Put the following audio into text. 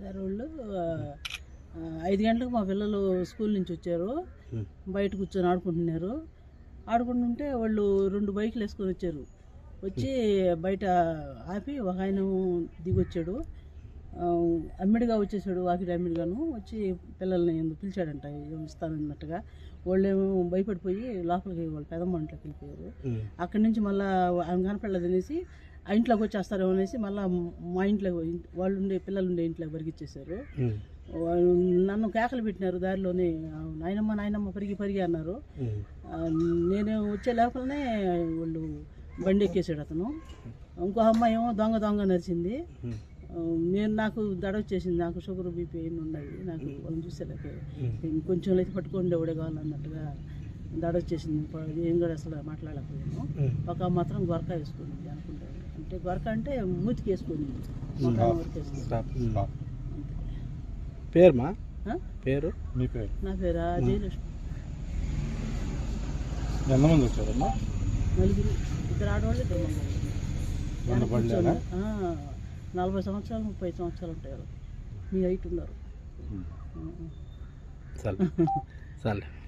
Sir వాళ్ళు ఐదు గంటలకు మా పిల్లలు స్కూల్ నుంచి వచ్చారు. బయట కూర్చొని ఆడుకుంటున్నారు. ఆడుకుంటుంటే వాళ్ళు రెండు బైకులు వేసుకొని వచ్చారు. వచ్చి బయట ఆపి ఒక ఆయన దిగొచ్చాడు. అమ్మిడిగా వచ్చేసాడు వాకిటి అమ్మిడిగాను. వచ్చి పిల్లల్ని ఎందుకు పిలిచాడంట ఇస్తానన్నట్టుగా వాళ్ళేమో భయపడిపోయి లోపలికి వాళ్ళ పెదమ్మంట్లోకి వెళ్ళిపోయారు. అక్కడి నుంచి మళ్ళీ ఆయన కనపడలేదు అనేసి ఇంట్లోకి వచ్చేస్తారేమో అనేసి మళ్ళీ మా ఇంట్లో వాళ్ళు ఉండే పిల్లలు ఉండే ఇంట్లోకి పరిగెచ్చేసారు నన్ను కేకలు పెట్టినారు దారిలోనే నాయనమ్మ నాయనమ్మ పరిగి పరిగి అన్నారు. నేను వచ్చే లోపలనే వాళ్ళు బండి ఎక్కేసాడు అతను. ఇంకో అమ్మాయి ఏమో దొంగ దొంగ నరిచింది నేను నాకు దడ వచ్చేసింది నాకు షుగర్ బీపీ అన్నీ ఉన్నాయి నాకు వాళ్ళని చూసేలేక ఉమ్. కొంచెం అయితే పట్టుకొని ఎవడే కావాలన్నట్టుగా దడ వచ్చేసింది. ఏం కూడా అసలు మాట్లాడలేకపోయాను. ఒక మాత్రం గొరక అనుకుంటాను అంటే గొరక అంటే మూతికి వేసుకుంది మొఖానికి వరకు వేసుకుంది. స్టాప్. ఉమ్. పేరుమా? పేరు? మీ పేరు? నా పేరా? జయలక్ష్మి. ఎంతమంది వచ్చారమ్మా? నలుగురు. ఇద్దరు ఆడవాళ్ళు నలభై సంవత్సరాలు ముప్పై సంవత్సరాలు ఉంటాయి. మీ హైట్ ఉన్నారు. చాలు చాలు